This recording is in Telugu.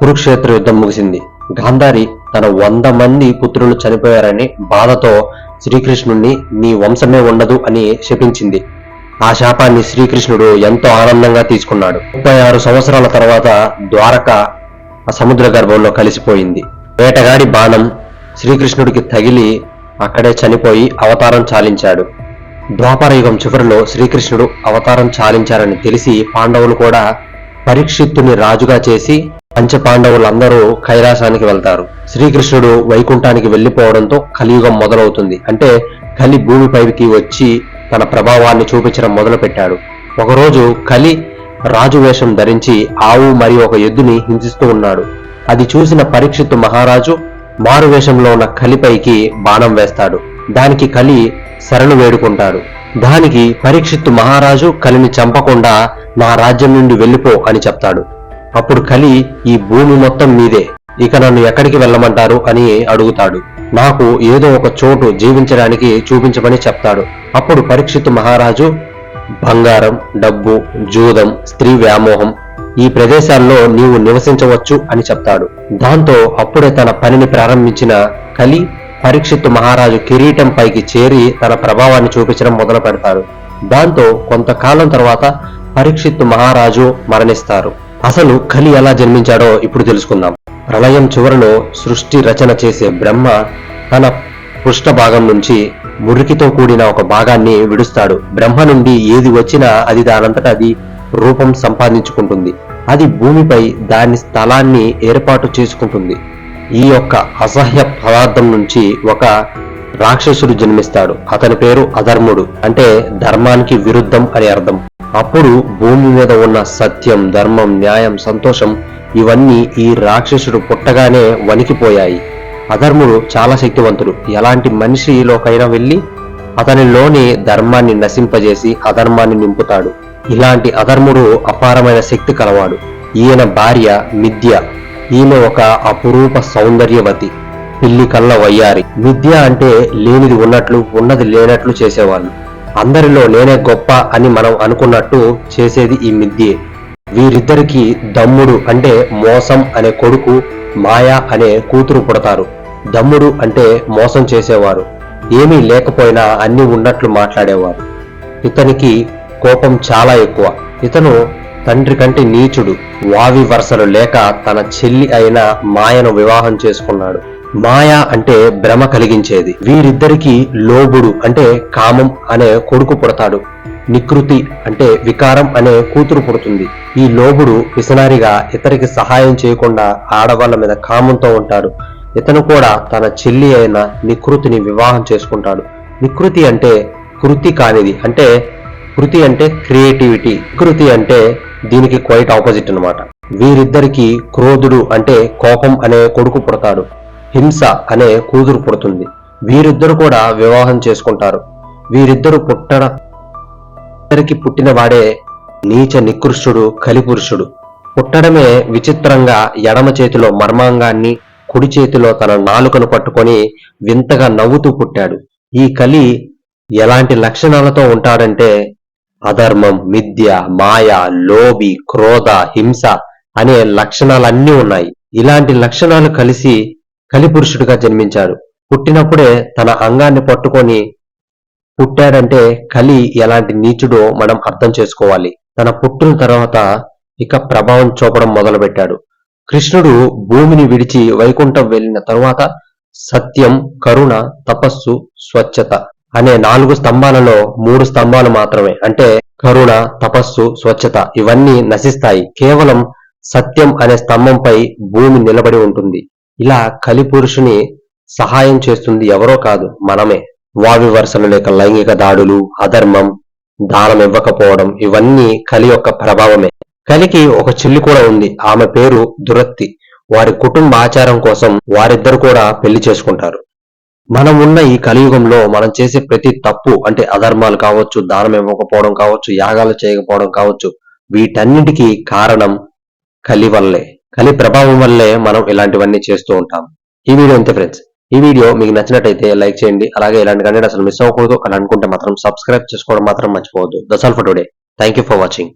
కురుక్షేత్ర యుద్ధం ముగిసింది. గాంధారి తన వంద మంది పుత్రులు చనిపోయారని బాధతో శ్రీకృష్ణుణ్ణి నీ వంశమే ఉండదు అని శపించింది. ఆ శాపాన్ని శ్రీకృష్ణుడు ఎంతో ఆనందంగా తీసుకున్నాడు. ముప్పై ఆరు సంవత్సరాల తర్వాత ద్వారక ఆ సముద్ర గర్భంలో కలిసిపోయింది. వేటగాడి బాణం శ్రీకృష్ణుడికి తగిలి అక్కడే చనిపోయి అవతారం చాలించాడు. ద్వాపర యుగం చివరిలో శ్రీకృష్ణుడు అవతారం చాలించారని తెలిసి పాండవులు కూడా పరీక్షిత్తుని రాజుగా చేసి పంచపాండవులందరూ కైలాసానికి వెళ్తారు. శ్రీకృష్ణుడు వైకుంఠానికి వెళ్ళిపోవడంతో కలియుగం మొదలవుతుంది. అంటే కలి భూమిపైకి వచ్చి తన ప్రభావాన్ని చూపించడం మొదలుపెట్టాడు. ఒకరోజు కలి రాజు వేషం ధరించి ఆవు మరియు ఒక ఎద్దుని హింసిస్తూ ఉన్నాడు. అది చూసిన పరీక్షిత్తు మహారాజు మారు వేషంలో ఉన్న కలిపైకి బాణం వేస్తాడు. దానికి కలి శరణు వేడుకుంటాడు. దానికి పరీక్షిత్తు మహారాజు కలిని చంపకుండా నా రాజ్యం నుండి వెళ్ళిపో అని చెప్తాడు. అప్పుడు కలి ఈ భూమి మొత్తం మీదే ఇక నన్ను ఎక్కడికి వెళ్ళమంటారు అని అడుగుతాడు. నాకు ఏదో ఒక చోటు జీవించడానికి చూపించమని చెప్తాడు. అప్పుడు పరీక్షిత్తు మహారాజు బంగారం డబ్బు జూదం స్త్రీ వ్యామోహం ఈ ప్రదేశాల్లో నీవు నివసించవచ్చు అని చెప్తాడు. దాంతో అప్పుడే తన పనిని ప్రారంభించిన కలి పరీక్షిత్ మహారాజు కిరీటం పైకి చేరి తన ప్రభావాన్ని చూపించడం మొదలు పెడతాడు దాంతో కొంతకాలం తర్వాత పరీక్షిత్తు మహారాజు మరణిస్తారు. అసలు కలి ఎలా జన్మించాడో ఇప్పుడు తెలుసుకుందాం. ప్రళయం చివరలో సృష్టి రచన చేసే బ్రహ్మ తన పృష్ఠ భాగం నుంచి మురికితో కూడిన ఒక భాగాన్ని విడుస్తాడు. బ్రహ్మ నుండి ఏది వచ్చినా అది దానంతట అది రూపం సంపాదించుకుంటుంది. అది భూమిపై దాని స్థలాన్ని ఏర్పాటు చేసుకుంటుంది. ఈ యొక్క అసహ్య పదార్థం నుంచి ఒక రాక్షసుడు జన్మిస్తాడు. అతని పేరు అధర్ముడు అంటే ధర్మానికి విరుద్ధం అని అర్థం. అప్పుడు భూమి మీద ఉన్న సత్యం ధర్మం న్యాయం సంతోషం ఇవన్నీ ఈ రాక్షసుడు పుట్టగానే వణికిపోయాయి. అధర్ముడు చాలా శక్తివంతుడు. ఎలాంటి మనిషిలోకైనా వెళ్ళి అతనిలోని ధర్మాన్ని నశింపజేసి అధర్మాన్ని నింపుతాడు. ఇలాంటి అధర్ముడు అపారమైన శక్తి కలవాడు. ఈయన భార్య మిథ్య. ఈమె ఒక అపురూప సౌందర్యవతి. పిల్లి కళ్ళ వయ్యారి. మిథ్య అంటే లేనిది ఉన్నట్లు ఉన్నది లేనట్లు చేసేవాళ్ళు. అందరిలో నేనే గొప్ప అని మనం అనుకున్నట్టు చేసేది ఈ మిద్యే వీరిద్దరికి దమ్ముడు అంటే మోసం అనే కొడుకు మాయా అనే కూతురు పుడతారు. దమ్ముడు అంటే మోసం చేసేవారు. ఏమీ లేకపోయినా అన్ని ఉన్నట్లు మాట్లాడేవారు. ఇతనికి కోపం చాలా ఎక్కువ. ఇతను తండ్రి కంటే నీచుడు. వావి వరసలు లేక తన చెల్లి అయిన మాయను వివాహం చేసుకున్నాడు. మాయ అంటే భ్రమ కలిగించేది. వీరిద్దరికి లోబుడు అంటే కామం అనే కొడుకు పుడతాడు. నికృతి అంటే వికారం అనే కూతురు పుడుతుంది. ఈ లోబుడు పిసనారిగా ఇతరికి సహాయం చేయకుండా ఆడవాళ్ళ మీద కామంతో ఉంటాడు. ఇతను కూడా తన చెల్లి అయిన నికృతిని వివాహం చేసుకుంటాడు. నికృతి అంటే కృతి కానిది అంటే కృతి అంటే క్రియేటివిటీ. కృతి అంటే దీనికి క్వైట్ ఆపోజిట్ అన్నమాట. వీరిద్దరికి క్రోధుడు అంటే కోపం అనే కొడుకు పుడతాడు. హింస అనే కూతురు పుడుతుంది. వీరిద్దరు కూడా వివాహం చేసుకుంటారు. వీరిద్దరు పుట్టడ ఇద్దరికి పుట్టిన వాడే నీచ నికృష్టుడు కలిపురుషుడు. పుట్టడమే విచిత్రంగా ఎడమ చేతిలో మర్మాంగాన్ని కుడి చేతిలో తన నాలుకను పట్టుకొని వింతగా నవ్వుతూ పుట్టాడు. ఈ కలి ఎలాంటి లక్షణాలతో ఉంటాడంటే అధర్మం మిథ్య మాయ లోబి క్రోధ హింస అనే లక్షణాలన్నీ ఉన్నాయి. ఇలాంటి లక్షణాలు కలిసి కలిపురుషుడిగా జన్మించాడు. పుట్టినప్పుడే తన అంగాన్ని పట్టుకొని పుట్టాడంటే కలి ఎలాంటి నీచుడో మనం అర్థం చేసుకోవాలి. తన పుట్టిన తర్వాత ఇక ప్రభావం చూపడం మొదలుపెట్టాడు. కృష్ణుడు భూమిని విడిచి వైకుంఠం వెళ్ళిన తరువాత సత్యం కరుణ తపస్సు స్వచ్ఛత అనే నాలుగు స్తంభాలలో మూడు స్తంభాలు మాత్రమే. అంటే కరుణ తపస్సు స్వచ్ఛత ఇవన్నీ నశిస్తాయి. కేవలం సత్యం అనే స్తంభంపై భూమి నిలబడి ఉంటుంది. ఇలా కలిపురుషుని సహాయం చేస్తుంది ఎవరో కాదు మనమే. వావి వరుసలు లేక లైంగిక దాడులు అధర్మం దానం ఇవ్వకపోవడం ఇవన్నీ కలి యొక్క ప్రభావమే. కలికి ఒక చెల్లి కూడా ఉంది. ఆమె పేరు దురత్తి. వారి కుటుంబ ఆచారం కోసం వారిద్దరు కూడా పెళ్ళి చేసుకుంటారు. మనం ఉన్న ఈ కలియుగంలో మనం చేసే ప్రతి తప్పు అంటే అధర్మాలు కావచ్చు దానం ఇవ్వకపోవడం కావచ్చు యాగాలు చేయకపోవడం కావచ్చు వీటన్నిటికీ కారణం కలి వల్లే. కలి ప్రభావం వల్లే మనం ఇలాంటివన్నీ చేస్తూ ఉంటాం. ఈ వీడియో అంతే ఫ్రెండ్స్. ఈ వీడియో మీకు నచ్చినట్టయితే లైక్ చేయండి. అలాగే ఇలాంటి కంటెంట్ అసలు మిస్ అవ్వకూడదు. అని అనుకుంటే మాత్రం సబ్స్క్రైబ్ చేసుకోవడం మాత్రం మర్చిపోవద్దు. That's all for today thank you for watching